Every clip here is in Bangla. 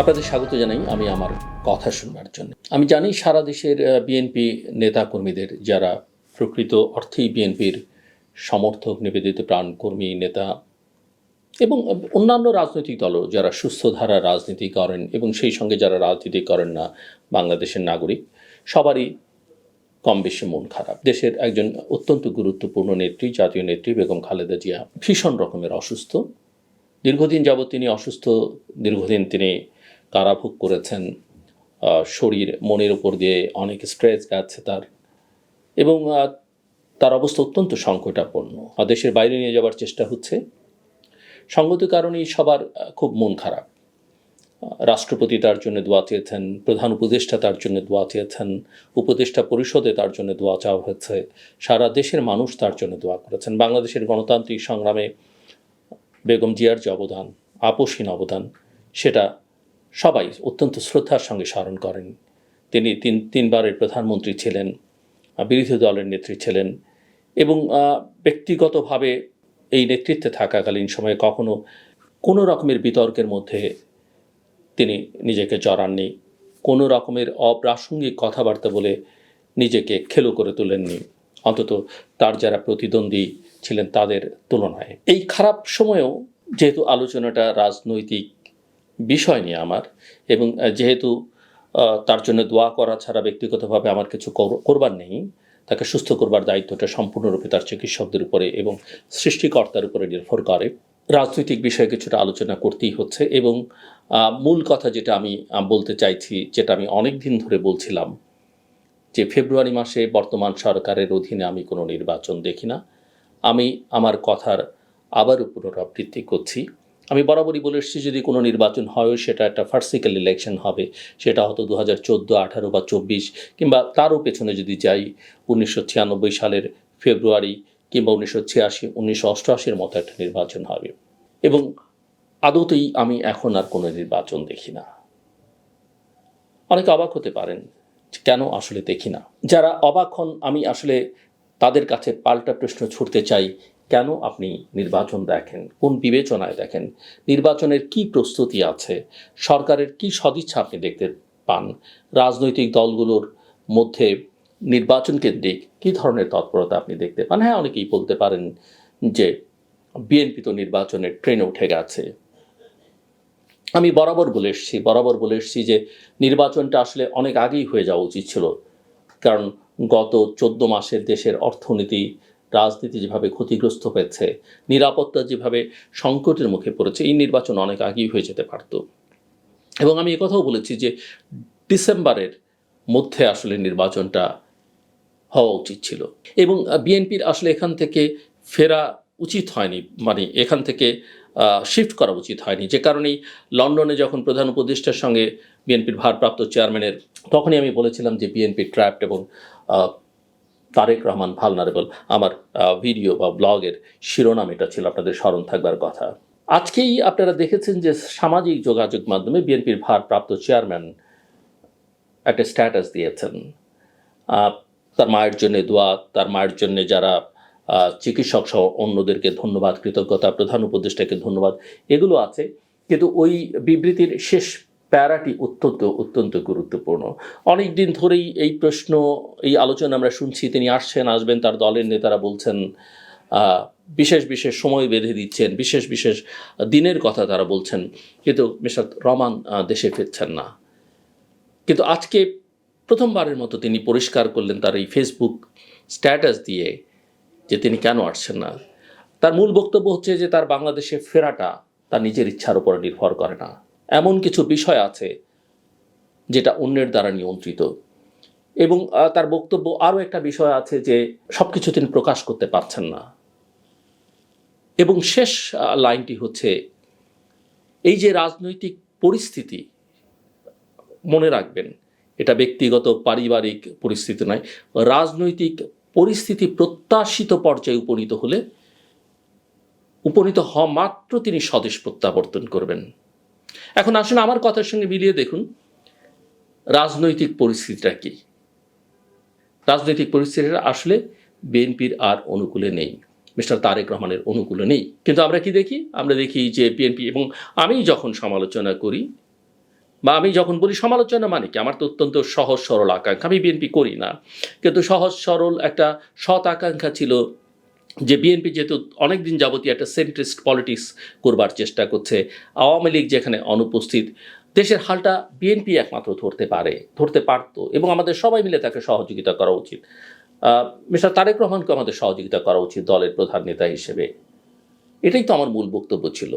আপনাদের স্বাগত জানাই আমি আমার কথা শুনবার জন্য। আমি জানি সারা দেশের বিএনপি নেতাকর্মীদের, যারা প্রকৃত অর্থেই বিএনপির সমর্থক, নিবেদিত প্রাণ কর্মী নেতা এবং অন্যান্য রাজনৈতিক দলও, যারা সুস্থ ধারা রাজনীতি করেন এবং সেই সঙ্গে যারা রাজনীতি করেন না, বাংলাদেশের নাগরিক, সবারই কম বেশি মন খারাপ। দেশের একজন অত্যন্ত গুরুত্বপূর্ণ নেত্রী, জাতীয় নেত্রী বেগম খালেদা জিয়া ভীষণ রকমের অসুস্থ। দীর্ঘদিন যাবৎ তিনি অসুস্থ, দীর্ঘদিন তিনি কারাভোগ করেছেন শরীর, মনের উপর দিয়ে অনেক স্ট্রেস গেছে তার। এবং তার অবস্থা অত্যন্ত সংকটাপন্ন। দেশের বাইরে নিয়ে যাওয়ার চেষ্টা হচ্ছে। সঙ্গত কারণেই সবার খুব মন খারাপ। রাষ্ট্রপতি তার জন্য দোয়া চেয়েছেন, প্রধান উপদেষ্টা তার জন্য দোয়া চেয়েছেন, উপদেষ্টা পরিষদে তার জন্য দোয়া চাওয়া হয়েছে। সারা দেশের মানুষ তার জন্য দোয়া করেছেন। বাংলাদেশের গণতান্ত্রিক সংগ্রামে বেগম জিয়ার যে অবদান আপোষহীন অবদান, সেটা সবাই অত্যন্ত শ্রদ্ধার সঙ্গে স্মরণ করেন। তিনি তিন, তিনবারের প্রধানমন্ত্রী ছিলেন বিরোধী দলের নেত্রী ছিলেন এবং ব্যক্তিগতভাবে এই নেতৃত্বে থাকাকালীন সময়ে কখনো কোনো রকমের বিতর্কের মধ্যে তিনি নিজেকে জড়াননি, কোনো রকমের অপ্রাসঙ্গিক কথাবার্তা বলে নিজেকে খেলো করে তোলেননি। অন্তত তার যারা প্রতিদ্বন্দ্বী ছিলেন তাদের তুলনায়। এই খারাপ সময়েও যেহেতু আলোচনাটা রাজনৈতিক বিষয় নিয়ে আমার এবং যেহেতু তার জন্য দোয়া করা ছাড়া ব্যক্তিগতভাবে আমার কিছু করবার নেই, তাকে সুস্থ করবার দায়িত্বটা সম্পূর্ণরূপে তার চিকিৎসকদের উপরে এবং সৃষ্টিকর্তার উপরে নির্ভর করে। রাজনৈতিক বিষয়ে কিছুটা আলোচনা করতেই হচ্ছে এবং মূল কথা যেটা আমি বলতে চাইছি, যেটা আমি অনেক দিন ধরে বলছিলাম, যে ফেব্রুয়ারি মাসে বর্তমান সরকারের অধীনে আমি কোনো নির্বাচন দেখি না। আমি আমার কথার আবারও পুনরাবৃত্তি করছি। আমি বরাবরই বলে এসেছি, যদি কোনো নির্বাচন হয় সেটা একটা ফার্সিক্যাল ইলেকশন হবে, সেটা হয়তো দু হাজার চোদ্দ, আঠারো বা চব্বিশ কিংবা তারও পেছনে যদি যাই, উনিশশো ছিয়ানব্বই সালের ফেব্রুয়ারি কিংবা উনিশশো ছিয়াশি, উনিশশো অষ্টআশির মতো একটা নির্বাচন হবে। এবং আদতেই আমি এখন আর কোনো নির্বাচন দেখি না। অনেকে অবাক হতে পারেন কেন আসলে দেখি না। যারা অবাক হন, আমি আসলে তাদের কাছে পাল্টা প্রশ্ন ছুটতে চাই কেন আপনি নির্বাচন দেখেন? কোন বিবেচনায় দেখেন? নির্বাচনের কি প্রস্তুতি আছে? সরকারের কি সদিচ্ছা আপনি দেখতে পান? রাজনৈতিক দলগুলোর মধ্যে নির্বাচন কেন্দ্রিক কী ধরনের তৎপরতা আপনি দেখতে পান? হ্যাঁ অনেকেই বলতে পারেন যে বিএনপি তো নির্বাচনের ট্রেনে উঠে গেছে। আমি বরাবর বলে এসেছি, বরাবর বলে এসেছি যে নির্বাচনটা আসলে অনেক আগেই হয়ে যাওয়া উচিত ছিল। কারণ গত চোদ্দ মাসের দেশের অর্থনীতি রাজনীতি যেভাবে ক্ষতিগ্রস্ত হয়েছে, নিরাপত্তা যেভাবে সংকটের মুখে পড়েছে, এই নির্বাচন অনেক আগেই হয়ে যেতে পারত। এবং আমি কথাও বলেছি যে, ডিসেম্বরের মধ্যে আসলে নির্বাচনটা হওয়া উচিত ছিল। এবং বিএনপির আসলে এখান থেকে ফেরা উচিত হয়নি মানে এখান থেকে শিফট করা উচিত হয়নি। যে কারণেই লন্ডনে যখন প্রধান উপদেষ্টার সঙ্গে বিএনপির ভারপ্রাপ্ত চেয়ারম্যানের তখনই আমি বলেছিলাম যে বিএনপি ট্র্যাপড এবং তারেক রহমান ভালনারেবল আমার ভিডিও বা ব্লগের শিরোনাম এটা ছিল আপনাদের স্মরণ থাকবার কথা। আজকেই আপনারা দেখেছেন যে সামাজিক যোগাযোগ মাধ্যমে বিএনপির ভারপ্রাপ্ত চেয়ারম্যান একটা স্ট্যাটাস দিয়েছেন। তার মায়ের জন্য দোয়া, তার মায়ের জন্য যারা চিকিৎসক সহ অন্যদেরকে ধন্যবাদ, কৃতজ্ঞতা, প্রধান উপদেষ্টাকে ধন্যবাদ, এগুলো আছে। কিন্তু ওই বিবৃতির শেষ প্যারাটি অত্যন্ত অত্যন্ত গুরুত্বপূর্ণ। অনেক দিন ধরেই এই প্রশ্ন, এই আলোচনা আমরা শুনছি, তিনি আসছেন, আসবেন, তার দলের নেতারা বলছেন বিশেষ বিশেষ সময় বেঁধে দিচ্ছেন, বিশেষ বিশেষ দিনের কথা তারা বলছেন, কিন্তু মিস্টার রমান দেশে ফিরছেন না। কিন্তু আজকে প্রথমবারের মতো তিনি পরিষ্কার করলেন তার এই ফেসবুক স্ট্যাটাস দিয়ে যে তিনি কেন আসছেন না। তার মূল বক্তব্য হচ্ছে যে তার বাংলাদেশে ফেরাটা তার নিজের ইচ্ছার উপর নির্ভর করে না। এমন কিছু বিষয় আছে যেটা অন্যের দ্বারা নিয়ন্ত্রিত। এবং তার বক্তব্য আরও একটা বিষয় আছে যে সব কিছু তিনি প্রকাশ করতে পারছেন না। এবং শেষ লাইনটি হচ্ছে, এই যে রাজনৈতিক পরিস্থিতি, মনে রাখবেন, এটা ব্যক্তিগত, পারিবারিক পরিস্থিতি নয়, রাজনৈতিক পরিস্থিতি প্রত্যাশিত পর্যায়ে উপনীত হলে, উপনীত হওয়া মাত্র তিনি স্বদেশ প্রত্যাবর্তন করবেন। এখন আসুন আমার কথার সঙ্গে মিলিয়ে দেখুন, রাজনৈতিক পরিস্থিতিটা কি? রাজনৈতিক পরিস্থিতিটা আসলে বিএনপির আর অনুকূলে নেই, মিস্টার তারেক রহমানের অনুকূলে নেই। কিন্তু আমরা কি দেখি? আমরা দেখি যে বিএনপি এবং আমি যখন সমালোচনা করি, বা আমি যখন বলি সমালোচনা মানে কি? আমার তো অত্যন্ত সহজ সরল আকাঙ্ক্ষা। আমি বিএনপি করি না। কিন্তু সহজ সরল একটা সৎ আকাঙ্ক্ষা ছিল যে বিএনপি যেহেতু অনেক দিন যাবতীয় একটা সেন্ট্রিস্ট পলিটিক্স করবার চেষ্টা করছে, আওয়ামী লীগ যেখানে অনুপস্থিত, দেশের হালটা বিএনপি একমাত্র ধরতে পারে, ধরতে পারতো এবং আমাদের সবাই মিলে তাকে সহযোগিতা করা উচিত। মিস্টার তারেক রহমানকে আমাদের সহযোগিতা করা উচিত দলের প্রধান নেতা হিসেবে। এটাই তো আমার মূল বক্তব্য ছিল।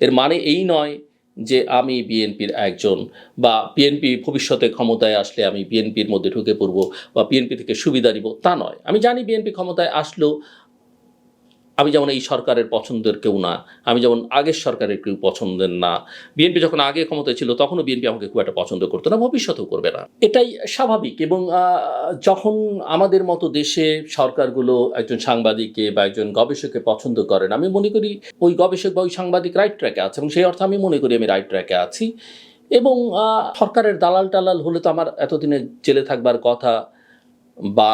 এর মানে এই নয় যে আমি বিএনপির একজন বা বিএনপি ভবিষ্যতে ক্ষমতায় আসলে আমি বিএনপির মধ্যে ঢুকে পড়ব বা বিএনপি থেকে সুবিধা নিব, তা নয়। আমি জানি বিএনপি ক্ষমতায় আসলেও আমি যেমন এই সরকারের পছন্দের কেউ না, আমি যেমন আগের সরকারের কেউ পছন্দের না, বিএনপি যখন আগে ক্ষমতায় ছিল তখনও বিএনপি আমাকে খুব একটা পছন্দ করতো না, ভবিষ্যতেও করবে না। এটাই স্বাভাবিক এবং যখন আমাদের মতো দেশে সরকারগুলো একজন সাংবাদিককে বা একজন গবেষককে পছন্দ করেন আমি মনে করি ওই গবেষক বা ওই সাংবাদিক রাইট ট্র্যাকে আছে এবং সেই অর্থে আমি মনে করি আমি রাইট ট্র্যাকে আছি এবং সরকারের দালাল টালাল হলে তো আমার এতদিনে জেলে থাকবার কথা বা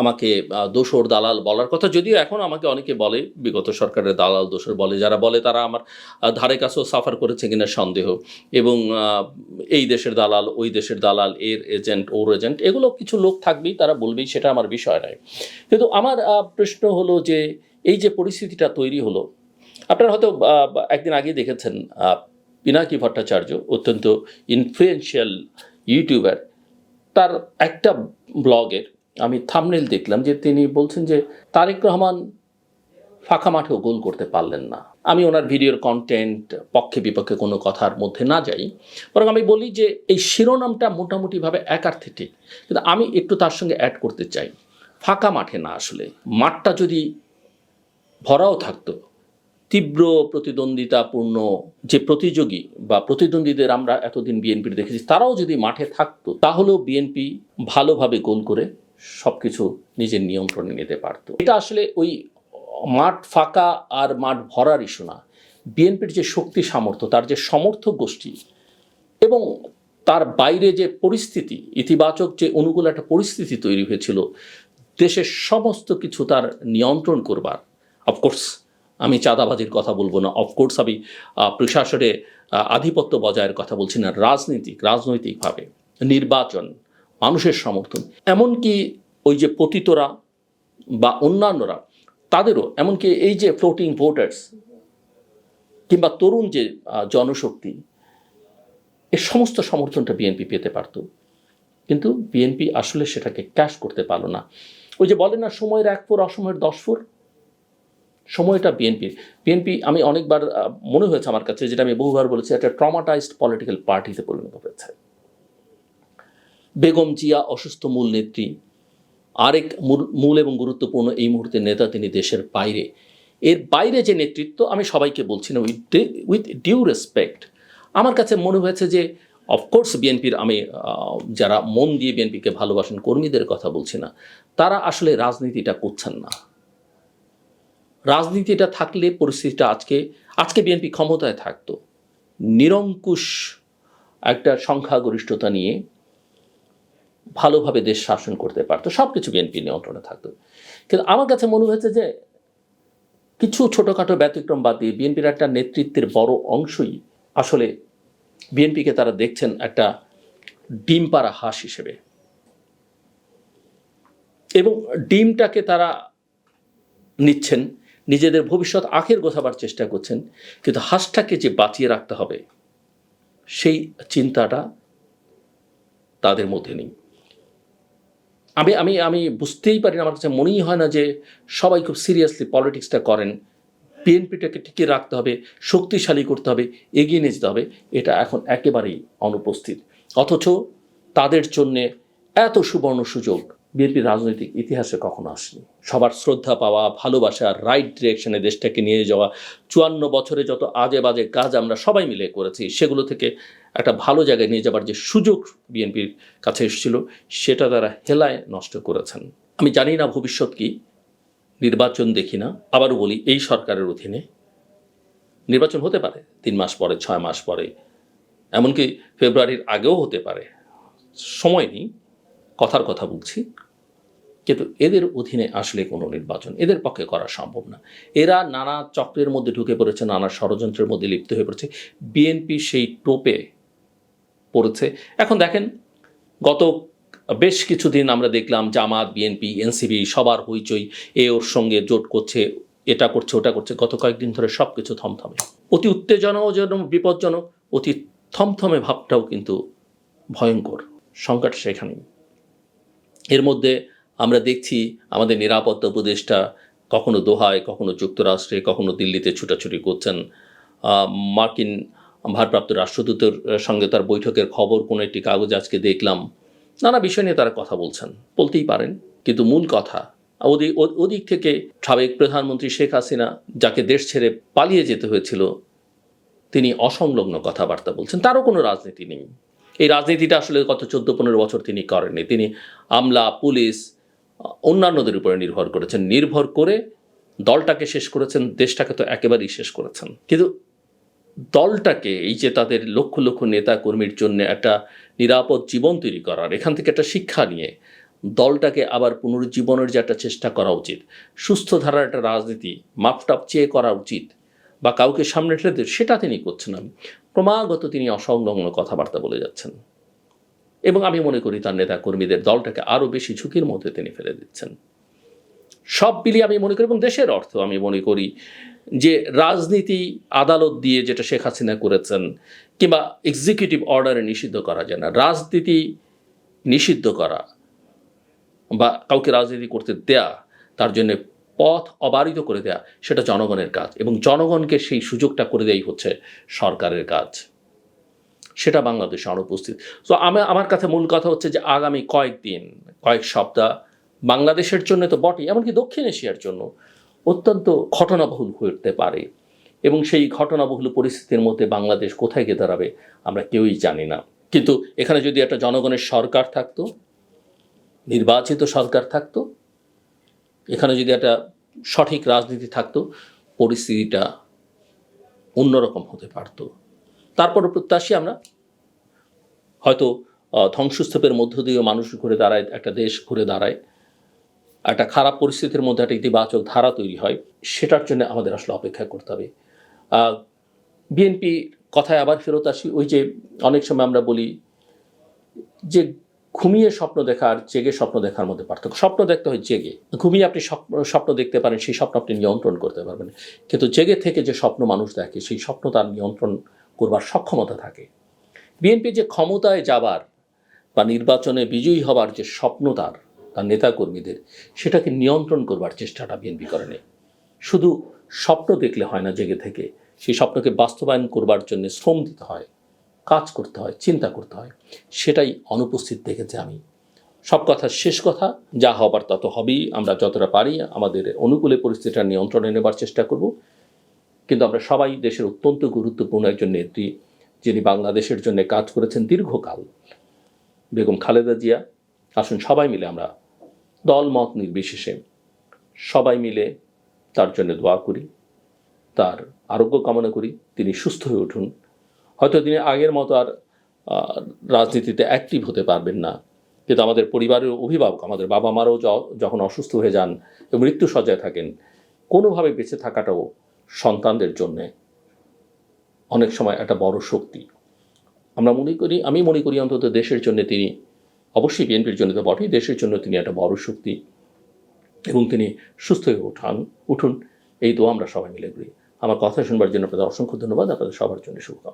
আমাকে দোসর দালাল বলার কথা। যদিও এখন আমাকে অনেকে বলে, বিগত সরকারের দালাল দোসর বলে, যারা বলে তারা আমার ধারে কাছেও সাফার করেছে কিনা সন্দেহ। এবং এই দেশের দালাল, ওই দেশের দালাল, এর এজেন্ট ওর এজেন্ট এগুলো কিছু লোক থাকবেই, তারা বলবেই, সেটা আমার বিষয় নয়। কিন্তু আমার প্রশ্ন হলো যে, এই যে পরিস্থিতিটা তৈরি হলো, আপনারা হয়তো একদিন আগে দেখেছেন পিনাকি ভট্টাচার্য, অত্যন্ত ইনফ্লুয়েন্সিয়াল ইউটিউবার তার একটা ব্লগের আমি থামনেল দেখলাম যে তিনি বলছেন যে তারেক রহমান ফাঁকা মাঠেও গোল করতে পারলেন না। আমি ওনার ভিডিওর কন্টেন্ট পক্ষে বিপক্ষে কোনো কথার মধ্যে না যাই। বরং আমি বলি যে এই শিরোনামটা মোটামুটিভাবে একার্থে ঠিক কিন্তু আমি একটু তার সঙ্গে অ্যাড করতে চাই। ফাঁকা মাঠে না আসলে। মাঠটা যদি ভরাও থাকতো, তীব্র প্রতিদ্বন্দ্বিতাপূর্ণ যে প্রতিযোগী বা প্রতিদ্বন্দ্বীদের আমরা এতদিন বিএনপির দেখেছি, তারাও যদি মাঠে থাকতো, তাহলেও বিএনপি ভালোভাবে গোল করে সব কিছু নিজের নিয়ন্ত্রণে নিতে পারতো। এটা আসলে ওই মাঠ ফাঁকা আর মাঠ ভরার ইস্যু না। বিএনপির যে শক্তি সামর্থ্য, তার যে সমর্থক গোষ্ঠী এবং তার বাইরে যে পরিস্থিতি, ইতিবাচক যে অনুকূল একটা পরিস্থিতি তৈরি হয়েছিল, দেশের সমস্ত কিছু তার নিয়ন্ত্রণ করবার। অফকোর্স আমি চাঁদাবাজির কথা বলব না। অফকোর্স আমি প্রশাসনে আধিপত্য বজায়ের কথা বলছি না। রাজনীতিক, রাজনৈতিকভাবে। নির্বাচন মানুষের সমর্থন। এমনকি ওই যে পতিতরা বা অন্যান্যরা, তাদেরও, এমনকি এই যে ফ্লোটিং ভোটার্স কিংবা তরুণ যে জনশক্তি এর সমস্ত সমর্থনটা বিএনপি পেতে পারত। কিন্তু বিএনপি আসলে সেটাকে ক্যাশ করতে পারল না। ওই যে বলে না, সময়ের এক ফোর অসময়ের দশ ফোর সময়টা বিএনপির বিএনপি আমি অনেকবার মনে হয়েছে আমার কাছে, যেটা আমি বহুবার বলেছি, একটা ট্রমাটাইজড পলিটিক্যাল পার্টিতে পরিণত হয়েছে। বেগম জিয়া অসুস্থ মূল নেত্রী। আরেক মূল- এবং গুরুত্বপূর্ণ এই মুহূর্তে নেতা তিনি দেশের বাইরে। এর বাইরে যে নেতৃত্ব, আমি সবাইকে বলছি না উইথ উইথ ডিউ রেসপেক্ট আমার কাছে মনে হয়েছে যে অফকোর্স বিএনপির আমি যারা মন দিয়ে বিএনপিকে ভালোবাসেন, কর্মীদের কথা বলছি না। তারা আসলে রাজনীতিটা করছেন না। রাজনীতিটা থাকলে পরিস্থিতিটা আজকে আজকে বিএনপি ক্ষমতায় থাকতো। নিরঙ্কুশ একটা সংখ্যাগরিষ্ঠতা নিয়ে ভালোভাবে দেশ শাসন করতে পারতো সব কিছু বিএনপি নিয়ন্ত্রণে থাকতো। কিন্তু আমার কাছে মনে হয়েছে যে, কিছু ছোটোখাটো ব্যতিক্রম বাদ দিয়ে বিএনপির একটা নেতৃত্বের বড় অংশই আসলে বিএনপিকে তারা দেখছেন একটা ডিম পাড়া হাঁস হিসেবে। এবং ডিমটাকে তারা নিচ্ছেন, নিজেদের ভবিষ্যৎ আখের গোছাবার চেষ্টা করছেন, কিন্তু হাঁসটাকে যে বাঁচিয়ে রাখতে হবে, সেই চিন্তাটা তাদের মধ্যে নেই। আমি আমি আমি বুঝতেই পারি না, আমার কাছে মনেই হয় না যে সবাই খুব সিরিয়াসলি পলিটিক্সটা করেন। বিএনপিটাকে টিকিয়ে রাখতে হবে, শক্তিশালী করতে হবে, এগিয়ে নিয়ে যেতে হবে, এটা এখন একেবারেই অনুপস্থিত। অথচ তাদের জন্যে এত সুবর্ণ সুযোগ বিএনপির রাজনৈতিক ইতিহাসে কখনো আসেনি। সবার শ্রদ্ধা পাওয়া, ভালোবাসা রাইট ডিরেকশনে দেশটাকে নিয়ে যাওয়া, চুয়ান্ন বছরে যত আজে বাজে কাজ আমরা সবাই মিলে করেছি, সেগুলো থেকে একটা ভালো জায়গায় নিয়ে যাবার যে সুযোগ বিএনপির কাছে এসেছিল, সেটা তারা হেলায় নষ্ট করেছেন। আমি জানি না ভবিষ্যৎ কি, নির্বাচন দেখি না, আবারও বলি, এই সরকারের অধীনে নির্বাচন হতে পারে, তিন মাস পরে, ছয় মাস পরে, এমনকি ফেব্রুয়ারির আগেও হতে পারে। সময় নেই, কথার কথা বলছি, কিন্তু এদের অধীনে আসলে কোনো নির্বাচন, এদের পক্ষে করা সম্ভব না। এরা নানা চক্রের মধ্যে ঢুকে পড়েছে, নানা ষড়যন্ত্রের মধ্যে লিপ্ত হয়ে পড়েছে। বিএনপি সেই টোপে পড়েছে। এখন দেখেন, গত বেশ কিছুদিন আমরা দেখলাম জামাত, বিএনপি এনসিবি সবার হইচই, এ ওর সঙ্গে জোট করছে, এটা করছে, ওটা করছে, গত কয়েকদিন ধরে সব কিছু থমথমে। অতি উত্তেজনাজনক বিপজ্জনক, অতি থমথমে ভাবটাও কিন্তু ভয়ঙ্কর। সংকট সেখানেই। এর মধ্যে আমরা দেখছি, আমাদের নিরাপত্তা উপদেষ্টা কখনো দোহায়, কখনো যুক্তরাষ্ট্রে, কখনো দিল্লিতে ছুটাছুটি করছেন মার্কিন ভারপ্রাপ্ত রাষ্ট্রদূতের সঙ্গে তার বৈঠকের খবর, কোনো একটি কাগজ আজকে দেখলাম। নানা বিষয় নিয়ে তারা কথা বলছেন। বলতেই পারেন, কিন্তু মূল কথা ওদিক ওদিক থেকে সাবেক প্রধানমন্ত্রী শেখ হাসিনা, যাকে দেশ ছেড়ে পালিয়ে যেতে হয়েছিল, তিনি অসংলগ্ন কথাবার্তা বলছেন। তারও কোনো রাজনীতি নেই। এই রাজনীতিটা আসলে গত চোদ্দ, পনেরো বছর তিনি করেননি। তিনি আমলা, পুলিশ অন্যান্যদের উপরে নির্ভর করেছেন। নির্ভর করে দলটাকে শেষ করেছেন, দেশটাকে তো একেবারেই শেষ করেছেন। কিন্তু দলটাকে, এই যে তাদের লক্ষ লক্ষ নেতা কর্মীর জন্য একটা নিরাপদ জীবন তৈরি করার, এখান থেকে একটা শিক্ষা নিয়ে দলটাকে আবার পুনরুজ্জীবনের যে একটা চেষ্টা করা উচিত, সুস্থ ধারার একটা রাজনীতি মাপটাপ চেয়ে করা উচিত বা কাউকে সামনে ঠেলে দিয়ে সেটা তিনি করছেন না। ক্রমাগত তিনি অসংলগ্ন কথাবার্তা বলে যাচ্ছেন। এবং আমি মনে করি তার নেতা কর্মীদের দলটাকে আরও বেশি ঝুঁকির মধ্যে তিনি ফেলে দিচ্ছেন। সব মিলিয়ে আমি মনে করি, এবং দেশের অর্থ আমি মনে করি, যে রাজনীতি আদালত দিয়ে যেটা শেখ হাসিনা করেছেন, কিংবা এক্সিকিউটিভ অর্ডারে নিষিদ্ধ করা যায় না। রাজনীতি নিষিদ্ধ করা বা কাউকে রাজনীতি করতে দেয়া, তার জন্য পথ অবারিত করে দেয়া, সেটা জনগণের কাজ, এবং জনগণকে সেই সুযোগটা করে দেই হচ্ছে সরকারের কাজ। সেটা বাংলাদেশে অনুপস্থিত। তো আমার আমার কাছে মূল কথা হচ্ছে যে আগামী কয়েকদিন, কয়েক সপ্তাহ বাংলাদেশের জন্য তো বটেই, এমনকি দক্ষিণ এশিয়ার জন্য অত্যন্ত ঘটনাবহুল উঠতে পারে। এবং সেই ঘটনাবহুল পরিস্থিতির মধ্যে বাংলাদেশ কোথায় গিয়ে দাঁড়াবে আমরা কেউই জানি না। কিন্তু এখানে যদি একটা জনগণের সরকার থাকতো, নির্বাচিত সরকার থাকতো, এখানে যদি একটা সঠিক রাজনীতি থাকতো, পরিস্থিতিটা অন্যরকম হতে পারতো। তারপর প্রত্যাশী আমরা। হয়তো ধ্বংসস্তূপের মধ্য দিয়ে মানুষ ঘুরে দাঁড়ায়, একটা দেশ ঘুরে দাঁড়ায়। একটা খারাপ পরিস্থিতির মধ্যে একটা ইতিবাচক ধারা তৈরি হয়, সেটার জন্য আমাদের আসলে অপেক্ষা করতে হবে। বিএনপি কথায় আবার ফেরত আসি, ওই যে অনেক সময় আমরা বলি যে ঘুমিয়ে স্বপ্ন দেখা আর জেগে স্বপ্ন দেখার মধ্যে পার্থক্য। স্বপ্ন দেখতে হয় জেগে। ঘুমিয়ে আপনি স্বপ্ন স্বপ্ন দেখতে পারেন, সেই স্বপ্ন আপনি নিয়ন্ত্রণ করতে পারবেন। কিন্তু জেগে থেকে যে স্বপ্ন মানুষ দেখে, সেই স্বপ্ন তার নিয়ন্ত্রণ করবার সক্ষমতা থাকে। বিএনপি যে ক্ষমতায় যাবার বা নির্বাচনে বিজয়ী হবার যে স্বপ্ন তার তার নেতাকর্মীদের সেটাকে নিয়ন্ত্রণ করবার চেষ্টাটা বিএনপি করেনি শুধু স্বপ্ন দেখলে হয় না জেগে থেকে, সেই স্বপ্নকে বাস্তবায়ন করবার জন্য শ্রম দিতে হয়, কাজ করতে হয়, চিন্তা করতে হয়, সেটাই অনুপস্থিত দেখেছি আমি। সব কথা শেষ কথা, যা হবার তত হবেই, আমরা যতটা পারি আমাদের অনুকূলে পরিস্থিতিটা নিয়ন্ত্রণে নেবার চেষ্টা করব। কিন্তু আমরা সবাই দেশের অত্যন্ত গুরুত্বপূর্ণ একজন নেত্রী, যিনি বাংলাদেশের জন্য কাজ করেছেন দীর্ঘকাল। বেগম খালেদা জিয়া, আসুন সবাই মিলে আমরা দল মত নির্বিশেষে সবাই মিলে তার জন্য দোয়া করি, তার আরোগ্য কামনা করি, তিনি সুস্থ হয়ে উঠুন। হয়তো তিনি আগের মতো আর রাজনীতিতে অ্যাক্টিভ হতে পারবেন না। কিন্তু আমাদের পরিবারের অভিভাবক, আমাদের বাবা মারাও যখন অসুস্থ হয়ে যান এবং মৃত্যু সজ্জায় থাকেন, কোনোভাবে বেঁচে থাকাটাও সন্তানদের জন্যে অনেক সময় একটা বড় শক্তি। আমরা মনে করি, আমি মনে করি অন্তত দেশের জন্য তিনি অবশ্যই বিএনপির জন্য তো বটেই, দেশের জন্য তিনি একটা বড় শক্তি এবং তিনি সুস্থ হয়ে উঠান, উঠুন, এই দোয়া আমরা সবাই মিলে করি। আমার কথা শুনবার জন্য আপনাদের অসংখ্য ধন্যবাদ, আপনাদের সবার জন্য শুভকামনা।